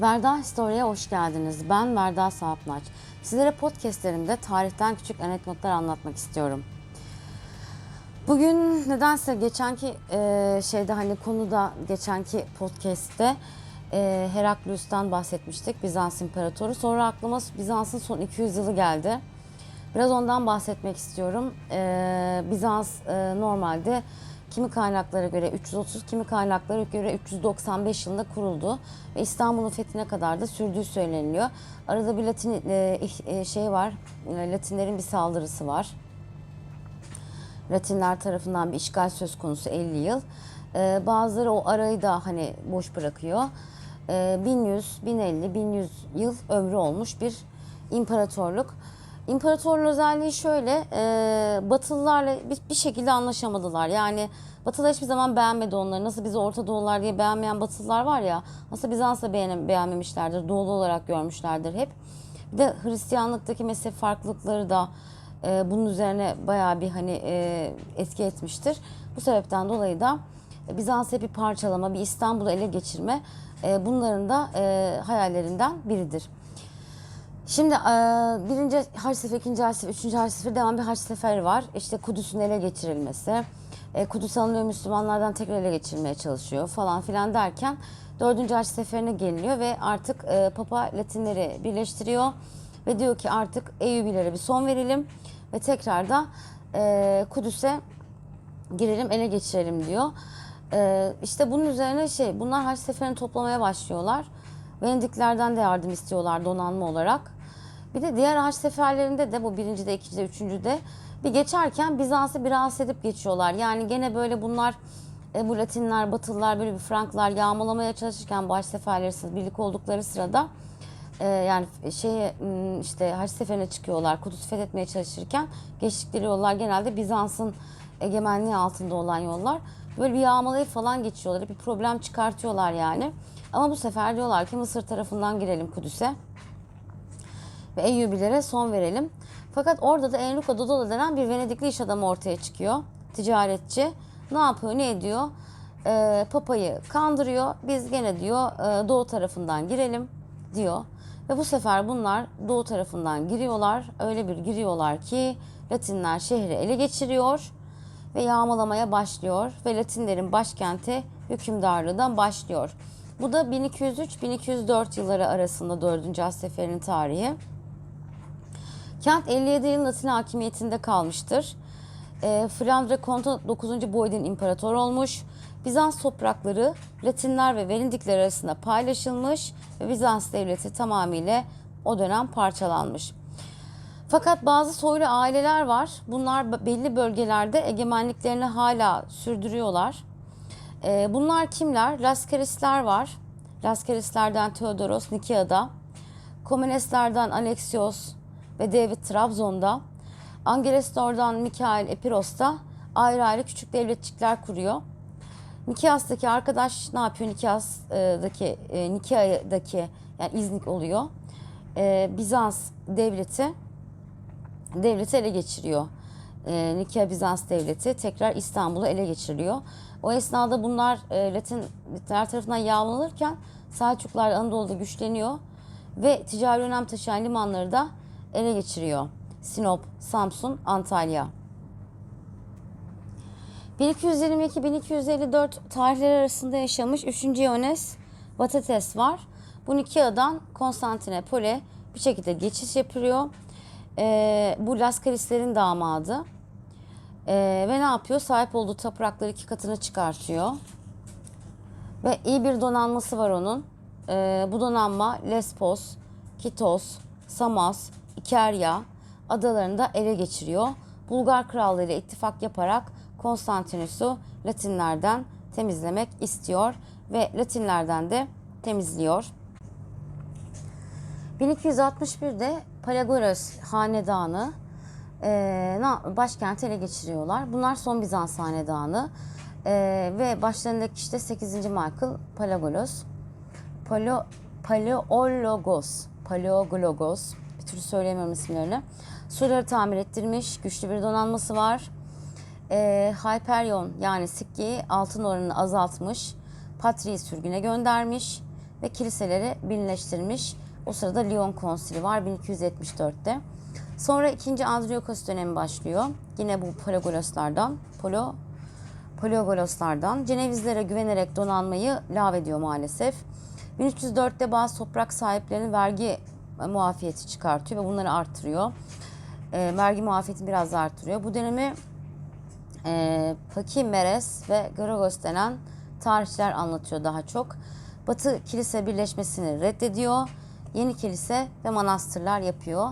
Verda Historia'ya hoş geldiniz. Ben Verda Sahapnaç. Sizlere podcastlerimde tarihten küçük anekdotlar anlatmak istiyorum. Bugün nedense geçenki e, şeyde hani konuda geçenki podcast'te e, Heraklius'tan bahsetmiştik. Bizans İmparatoru. Sonra aklıma Bizans'ın son 200 yılı geldi. Biraz ondan bahsetmek istiyorum. E, Bizans e, normalde kimi kaynaklara göre 330, kimi kaynaklara göre 395 yılında kuruldu. Ve İstanbul'un fethine kadar da sürdüğü söyleniliyor. Arada bir Latin e, e, şey var, e, Latinlerin bir saldırısı var. Latinler tarafından bir işgal söz konusu 50 yıl. Ee, bazıları o arayı da hani boş bırakıyor. Ee, 1100, 1050, 1100 yıl ömrü olmuş bir imparatorluk. İmparatorluğun özelliği şöyle, e, Batılılarla bir, bir şekilde anlaşamadılar. Yani Batılar hiçbir zaman beğenmedi onları. Nasıl bizi Orta Doğular diye beğenmeyen Batılılar var ya, nasıl Bizans'ı beğen, beğenmemişlerdir, Doğulu olarak görmüşlerdir hep. Bir de Hristiyanlıktaki mezhep farklılıkları da e, bunun üzerine bayağı bir hani e, etki etmiştir. Bu sebepten dolayı da Bizans'ı bir parçalama, bir İstanbul'u ele geçirme e, bunların da e, hayallerinden biridir. Şimdi e, birinci haç seferi, ikinci haç seferi, üçüncü haç seferi devam bir haç seferi var. İşte Kudüs'ün ele geçirilmesi. E, Kudüs alınıyor Müslümanlardan tekrar ele geçirmeye çalışıyor falan filan derken dördüncü haç seferine geliniyor ve artık e, Papa Latinleri birleştiriyor ve diyor ki artık Eyyubilere bir son verelim ve tekrar da e, Kudüs'e girelim ele geçirelim diyor. Ee, işte bunun üzerine şey bunlar haç seferini toplamaya başlıyorlar. Venediklerden de yardım istiyorlar donanma olarak. Bir de diğer haç seferlerinde de bu birinci de ikinci de üçüncü de bir geçerken Bizans'ı bir rahatsız edip geçiyorlar. Yani gene böyle bunlar e, bu Latinler, Batılılar böyle bir Franklar yağmalamaya çalışırken bu haç seferleri birlik oldukları sırada e, yani şeye m, işte haç seferine çıkıyorlar. Kudüs'ü fethetmeye çalışırken geçtikleri yollar genelde Bizans'ın egemenliği altında olan yollar. Böyle bir yağmalayıp falan geçiyorlar. Bir problem çıkartıyorlar yani. Ama bu sefer diyorlar ki Mısır tarafından girelim Kudüs'e ve Eyyubilere son verelim. Fakat orada da Enrico Dodolo denen bir Venedikli iş adamı ortaya çıkıyor. Ticaretçi. Ne yapıyor, ne ediyor? Ee, papayı kandırıyor. Biz gene diyor e, doğu tarafından girelim diyor. Ve bu sefer bunlar doğu tarafından giriyorlar. Öyle bir giriyorlar ki Latinler şehri ele geçiriyor ve yağmalamaya başlıyor ve Latinlerin başkenti hükümdarlığından başlıyor. Bu da 1203-1204 yılları arasında 4. Haç Seferi'nin tarihi. Kent 57 yıl Latin hakimiyetinde kalmıştır. E, Flandre Konto 9. Boydin imparator olmuş. Bizans toprakları Latinler ve Venedikler arasında paylaşılmış ve Bizans devleti tamamıyla o dönem parçalanmış. Fakat bazı soylu aileler var. Bunlar belli bölgelerde egemenliklerini hala sürdürüyorlar. Ee, bunlar kimler? Lascarisler var. Lascarislerden Theodoros Nikea'da. Komüneslerden Alexios ve David Trabzon'da. Angelestor'dan Mikael Epiros'ta ayrı ayrı küçük devletçikler kuruyor. Nikias'taki arkadaş ne yapıyor? Nikias'daki, e, Nikea'daki yani İznik oluyor. E, Bizans devleti devleti ele geçiriyor. E, Nikea Bizans devleti tekrar İstanbul'u ele geçiriliyor. O esnada bunlar e, Latinler tarafından yağmalanırken Selçuklar Anadolu'da güçleniyor ve ticari önem taşıyan limanları da ele geçiriyor. Sinop, Samsun, Antalya. 1222-1254 tarihleri arasında yaşamış 3. Iones Vatates var. Bu Nikea'dan Konstantinopol'e bir şekilde geçiş yapıyor. Ee, bu Laskarislerin damadı. Ee, ve ne yapıyor? Sahip olduğu toprakları iki katına çıkartıyor. Ve iyi bir donanması var onun. Ee, bu donanma Lesbos, Kitos, Samos, İkerya adalarını da ele geçiriyor. Bulgar krallığı ile ittifak yaparak Konstantinus'u Latinlerden temizlemek istiyor ve Latinlerden de temizliyor. 1261'de Palagoras hanedanı e, başkenti ele geçiriyorlar. Bunlar son Bizans hanedanı E, ve başlarındaki kişi de 8. Michael Palagolos. Palo, Paleologos, Paleologos, türlü söyleyemiyorum isimlerini. Surları tamir ettirmiş, güçlü bir donanması var. E, Hyperion yani Sikke'yi altın oranını azaltmış. Patri'yi sürgüne göndermiş ve kiliseleri birleştirmiş. O sırada Lyon Konsili var 1274'te. Sonra 2. Andronikos dönemi başlıyor. Yine bu Pologoloslardan, Polo, Pologoloslardan. Cenevizlere güvenerek donanmayı lağvediyor maalesef. 1304'te bazı toprak sahiplerinin vergi muafiyeti çıkartıyor ve bunları arttırıyor. E, vergi muafiyetini biraz da arttırıyor. Bu dönemi e, Pakimeres ve Gorogos denen tarihçiler anlatıyor daha çok. Batı kilise birleşmesini reddediyor. Yeni kilise ve manastırlar yapıyor.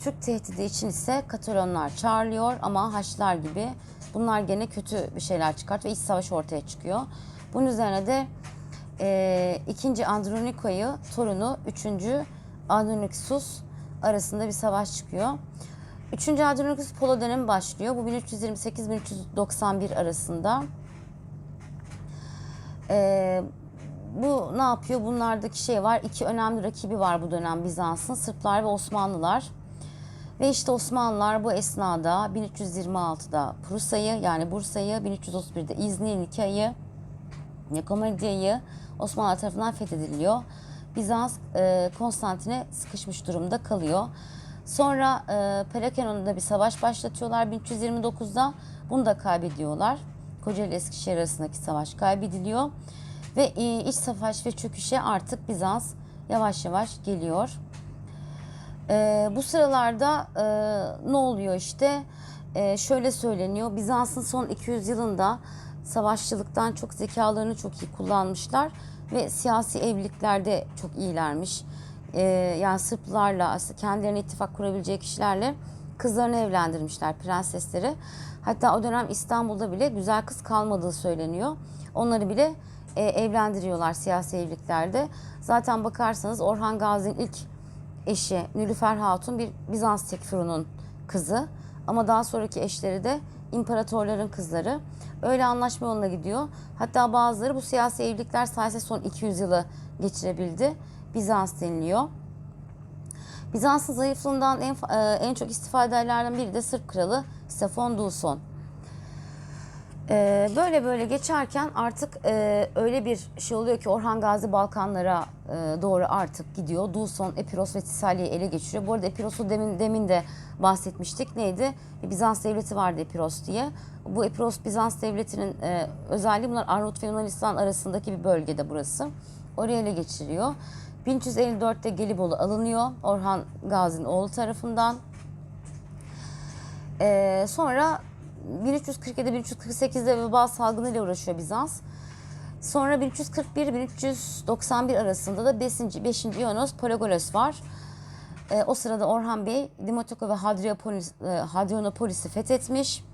Türk tehdidi için ise Katalonlar çağrılıyor ama Haçlılar gibi bunlar gene kötü bir şeyler çıkart ve iç savaş ortaya çıkıyor. Bunun üzerine de e, 2. Androniko'yu torunu 3. Androniksus arasında bir savaş çıkıyor. 3. Andronikos Polo dönemi başlıyor. Bu 1328-1391 arasında. Ee, bu ne yapıyor? Bunlardaki şey var. İki önemli rakibi var bu dönem Bizans'ın. Sırplar ve Osmanlılar. Ve işte Osmanlılar bu esnada 1326'da Prusa'yı yani Bursa'yı, 1331'de İznik'i, Nika'yı, Nikomedia'yı Osmanlı tarafından fethediliyor. Bizans e, Konstantin'e sıkışmış durumda kalıyor. Sonra e, Pelekenon'da bir savaş başlatıyorlar 1329'da. Bunu da kaybediyorlar. Kocaeli Eskişehir arasındaki savaş kaybediliyor. Ve e, iç savaş ve çöküşe artık Bizans yavaş yavaş geliyor. E, bu sıralarda e, ne oluyor işte? E, şöyle söyleniyor. Bizans'ın son 200 yılında savaşçılıktan çok zekalarını çok iyi kullanmışlar ve siyasi evliliklerde çok iyilermiş. E, yani Sırplarla aslında kendilerine ittifak kurabileceği kişilerle kızlarını evlendirmişler prensesleri. Hatta o dönem İstanbul'da bile güzel kız kalmadığı söyleniyor. Onları bile e, evlendiriyorlar siyasi evliliklerde. Zaten bakarsanız Orhan Gazi'nin ilk eşi Nülüfer Hatun bir Bizans tekfurunun kızı. Ama daha sonraki eşleri de imparatorların kızları. Öyle anlaşma yoluna gidiyor. Hatta bazıları bu siyasi evlilikler sayesinde son 200 yılı geçirebildi. Bizans deniliyor. Bizans'ın zayıflığından en, e, en çok istifade edenlerden biri de Sırp kralı Stefan Duson. Ee, böyle böyle geçerken artık e, öyle bir şey oluyor ki Orhan Gazi Balkanlara e, doğru artık gidiyor. Duson, Epiros ve Tisalya'yı ele geçiriyor. Bu arada Epiros'u demin, demin de bahsetmiştik. Neydi? Bizans devleti vardı Epiros diye. Bu Epiros Bizans devletinin e, özelliği bunlar Arnavut ve Yunanistan arasındaki bir bölgede burası. Oraya ele geçiriyor. 1354'te Gelibolu alınıyor Orhan Gazi'nin oğlu tarafından. Ee, sonra 1347-1348'de veba salgınıyla uğraşıyor Bizans. Sonra 1341-1391 arasında da 5. 5. Ionos Pologolos var. Ee, o sırada Orhan Bey Dimotoko ve Hadriapolis, e, Hadrianopolis'i fethetmiş.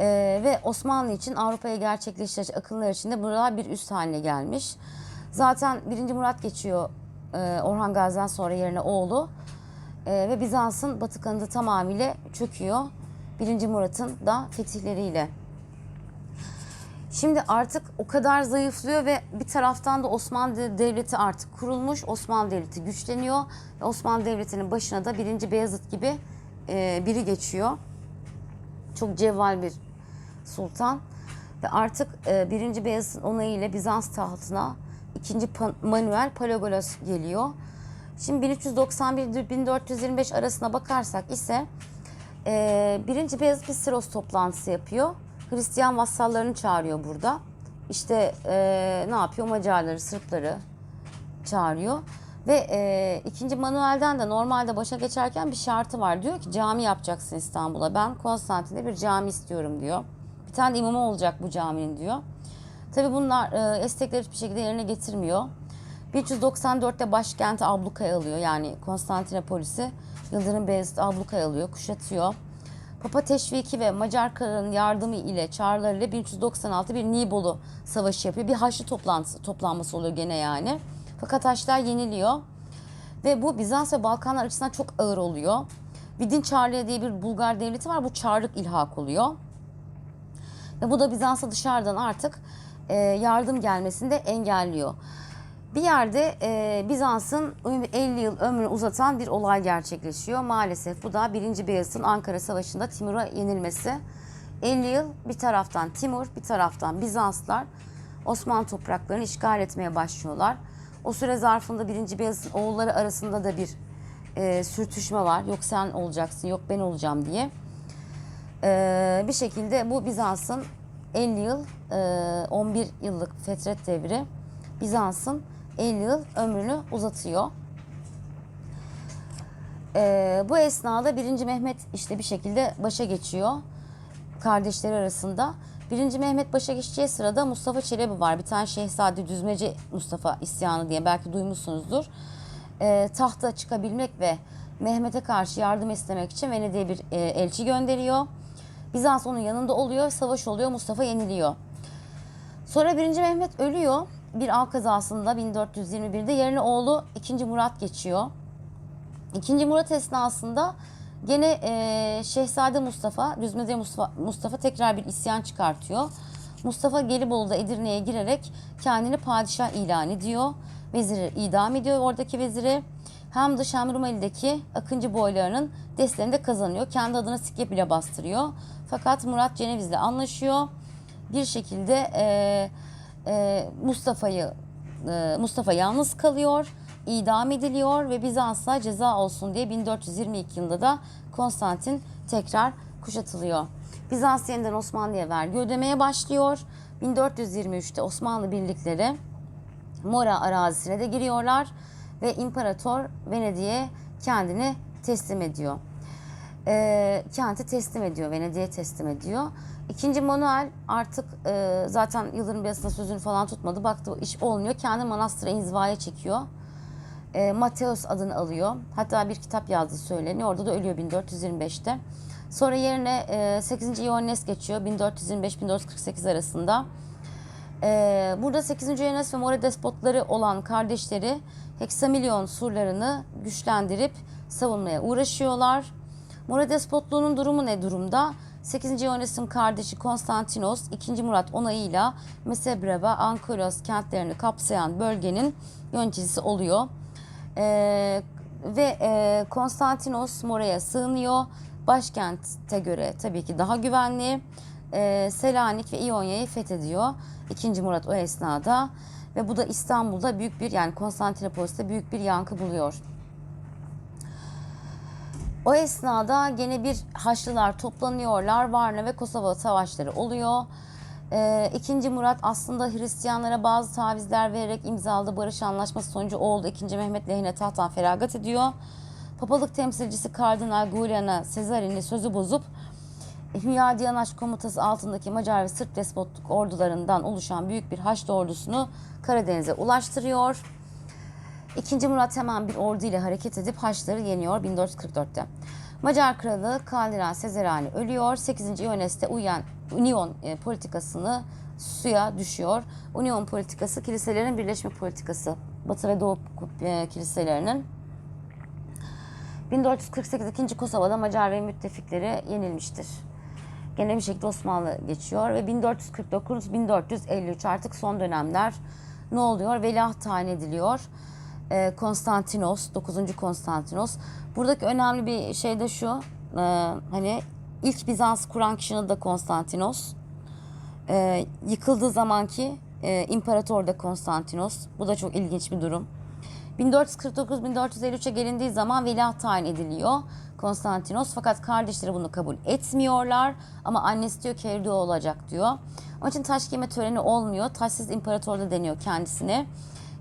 Ee, ve Osmanlı için Avrupa'ya gerçekleştirecek akınlar içinde buralar bir üst haline gelmiş. Zaten 1. Murat geçiyor e, Orhan Gazi'den sonra yerine oğlu. E, ve Bizans'ın batı kanadı tamamıyla çöküyor. 1. Murat'ın da fetihleriyle. Şimdi artık o kadar zayıflıyor ve bir taraftan da Osmanlı Devleti artık kurulmuş. Osmanlı Devleti güçleniyor. Ve Osmanlı Devleti'nin başına da 1. Beyazıt gibi e, biri geçiyor. Çok cevval bir sultan. Ve artık e, 1. Beyazıt'ın onayıyla Bizans tahtına 2. Manuel Palagolos geliyor. Şimdi 1391-1425 arasına bakarsak ise e, birinci Beyazıt bir Siros toplantısı yapıyor. Hristiyan vassallarını çağırıyor burada. İşte e, ne yapıyor? Macarları, Sırpları çağırıyor. Ve e, ikinci Manuel'den de normalde başa geçerken bir şartı var. Diyor ki cami yapacaksın İstanbul'a. Ben Konstantin'de bir cami istiyorum diyor. Bir tane imamı olacak bu caminin diyor. Tabii bunlar e, istekleri hiçbir şekilde yerine getirmiyor. 1394'te başkenti ablukaya alıyor. Yani Konstantinopolis'i Yıldırım Beyazıt ablukaya alıyor, kuşatıyor. Papa teşviki ve Macar kralının yardımı ile çağrılarıyla 1396 bir Nibolu savaşı yapıyor. Bir Haçlı toplantısı, toplanması oluyor gene yani. Fakat Haçlılar yeniliyor. Ve bu Bizans ve Balkanlar açısından çok ağır oluyor. Vidin Çarlığı diye bir Bulgar devleti var. Bu Çarlık ilhak oluyor. Ve bu da Bizans'a dışarıdan artık e, yardım gelmesini de engelliyor. Bir yerde e, Bizans'ın 50 yıl ömrünü uzatan bir olay gerçekleşiyor. Maalesef bu da 1. Beyazıt'ın Ankara Savaşı'nda Timur'a yenilmesi. 50 yıl bir taraftan Timur, bir taraftan Bizanslar Osmanlı topraklarını işgal etmeye başlıyorlar. O süre zarfında 1. Beyazıt'ın oğulları arasında da bir e, sürtüşme var. Yok sen olacaksın, yok ben olacağım diye. E, bir şekilde bu Bizans'ın 50 yıl, e, 11 yıllık fetret devri Bizans'ın 50 yıl ömrünü uzatıyor. E, bu esnada 1. Mehmet işte bir şekilde başa geçiyor kardeşleri arasında. 1. Mehmet başa geçeceği sırada Mustafa Çelebi var. Bir tane Şehzade Düzmece Mustafa isyanı diye belki duymuşsunuzdur. E, tahta çıkabilmek ve Mehmet'e karşı yardım istemek için Venedik'e bir e, elçi gönderiyor. Bizans onun yanında oluyor, savaş oluyor, Mustafa yeniliyor. Sonra 1. Mehmet ölüyor. Bir av kazasında 1421'de yerine oğlu 2. Murat geçiyor. 2. Murat esnasında gene e, Şehzade Mustafa, Düzmece Mustafa, Mustafa tekrar bir isyan çıkartıyor. Mustafa Gelibolu'da Edirne'ye girerek kendini padişah ilan ediyor. Veziri idam ediyor oradaki veziri. Hem de Şemrumeli'deki Akıncı boylarının destlerini de kazanıyor. Kendi adına sikke bile bastırıyor. Fakat Murat Ceneviz'le anlaşıyor. Bir şekilde e, e, Mustafa'yı e, Mustafa yalnız kalıyor, idam ediliyor ve Bizans'a ceza olsun diye 1422 yılında da Konstantin tekrar kuşatılıyor. Bizans yeniden Osmanlı'ya vergi ödemeye başlıyor. 1423'te Osmanlı birlikleri Mora arazisine de giriyorlar ve İmparator Venedik'e kendini teslim ediyor. Ee, kenti teslim ediyor, Venedik'e teslim ediyor. İkinci Manuel artık e, zaten Yıldırım Beyazıt'ın sözünü falan tutmadı. Baktı iş olmuyor. Kendi manastıra inzivaya çekiyor. E, Mateus adını alıyor. Hatta bir kitap yazdığı söyleniyor. Orada da ölüyor 1425'te. Sonra yerine e, 8. Ioannes geçiyor 1425-1448 arasında. Ee, burada 8. Ioannes ve Mora despotları olan kardeşleri Heksamilyon surlarını güçlendirip savunmaya uğraşıyorlar. Mora despotluğunun durumu ne durumda? 8. Ioannes'in kardeşi Konstantinos 2. Murat onayıyla Mesebreba, Ankolos kentlerini kapsayan bölgenin yöneticisi oluyor. Ee, ve e, Konstantinos Mora'ya sığınıyor. Başkente göre tabii ki daha güvenli. Ee, Selanik ve İonya'yı fethediyor. 2. Murat o esnada ve bu da İstanbul'da büyük bir yani Konstantinopolis'te büyük bir yankı buluyor. O esnada gene bir Haçlılar toplanıyorlar. Varna ve Kosova savaşları oluyor. Ee, İkinci Murat aslında Hristiyanlara bazı tavizler vererek imzaladığı barış anlaşması sonucu oldu. İkinci Mehmet lehine tahttan feragat ediyor. Papalık temsilcisi Kardinal Giuliano Cesarini sözü bozup Hülya Diyanaş komutası altındaki Macar ve Sırp despotluk ordularından oluşan büyük bir Haçlı ordusunu Karadeniz'e ulaştırıyor. İkinci Murat hemen bir ordu ile hareket edip Haçlıları yeniyor 1444'te. Macar kralı Kaldira Sezerani ölüyor. 8. Ioannes'te uyan Union e, politikasını suya düşüyor. Union politikası kiliselerin birleşme politikası. Batı ve Doğu e, kiliselerinin 1448 2. Kosova'da Macar ve müttefikleri yenilmiştir. Gene bir şekilde Osmanlı geçiyor ve 1449-1453 artık son dönemler ne oluyor? Veliaht tayin ediliyor. Ee, Konstantinos, 9. Konstantinos. Buradaki önemli bir şey de şu. e, hani ilk Bizans kuran kişinin de Konstantinos. Ee, yıkıldığı zamanki e, imparator da Konstantinos. Bu da çok ilginç bir durum. 1449-1453'e gelindiği zaman veliaht tayin ediliyor Konstantinos. Fakat kardeşleri bunu kabul etmiyorlar. Ama annesi diyor ki olacak diyor. Onun için taş giyme töreni olmuyor. Taşsız imparator da deniyor kendisine.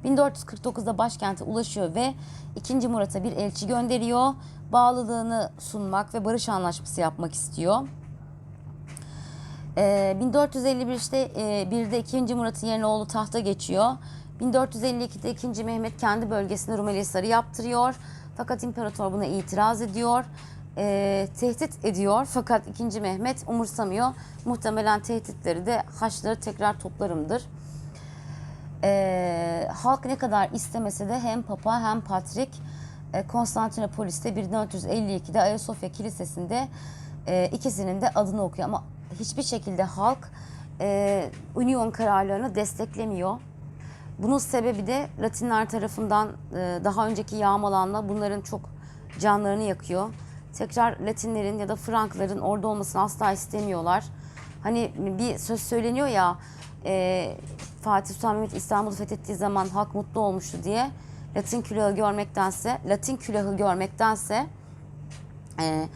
1449'da başkente ulaşıyor ve 2. Murat'a bir elçi gönderiyor. Bağlılığını sunmak ve barış anlaşması yapmak istiyor. Ee, 1451'te e, bir de 2. Murat'ın yerine oğlu tahta geçiyor. 1452'de 2. Mehmet kendi bölgesinde Rumeli Hisarı yaptırıyor. Fakat imparator buna itiraz ediyor. Ee, tehdit ediyor fakat 2. Mehmet umursamıyor. Muhtemelen tehditleri de Haçlıları tekrar toplarımdır. Ee, halk ne kadar istemese de hem Papa hem Patrik e, Konstantinopolis'te 1452'de Ayasofya Kilisesi'nde e, ikisinin de adını okuyor. Ama hiçbir şekilde halk e, Union kararlarını desteklemiyor. Bunun sebebi de Latinler tarafından e, daha önceki yağmalanma bunların çok canlarını yakıyor. Tekrar Latinlerin ya da Frankların orada olmasını asla istemiyorlar. Hani bir söz söyleniyor ya e, Fatih Sultan Mehmet İstanbul'u fethettiği zaman halk mutlu olmuştu diye Latin külahı görmektense, Latin külahı görmektense e,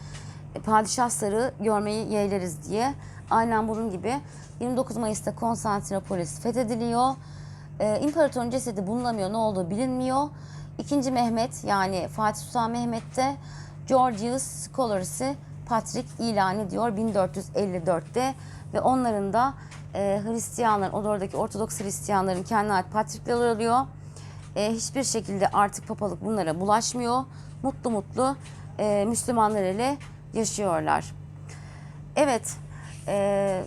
padişah sarığı görmeyi yeğleriz diye. Aynen bunun gibi 29 Mayıs'ta Konstantinopolis fethediliyor. E, İmparatorun cesedi bulunulamıyor, ne olduğu bilinmiyor. İkinci Mehmet yani Fatih Sultan Mehmet de Georgius Scholars'ı Patrik ilan ediyor 1454'te ve onların da e, Hristiyanların, oradaki Ortodoks Hristiyanların kendine ait patrikleri oluyor. E, hiçbir şekilde artık papalık bunlara bulaşmıyor. Mutlu mutlu e, Müslümanlar ile yaşıyorlar. Evet, e,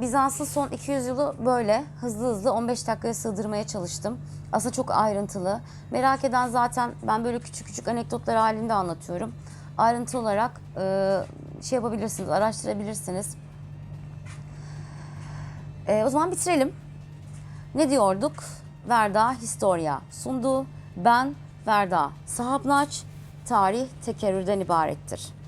Bizans'ın son 200 yılı böyle hızlı hızlı 15 dakikaya sığdırmaya çalıştım. Aslında çok ayrıntılı. Merak eden zaten ben böyle küçük küçük anekdotlar halinde anlatıyorum. Ayrıntı olarak e, şey yapabilirsiniz, araştırabilirsiniz. E, o zaman bitirelim. Ne diyorduk? Verda Historia sundu. Ben Verda Sahabnaç. Tarih tekerrürden ibarettir.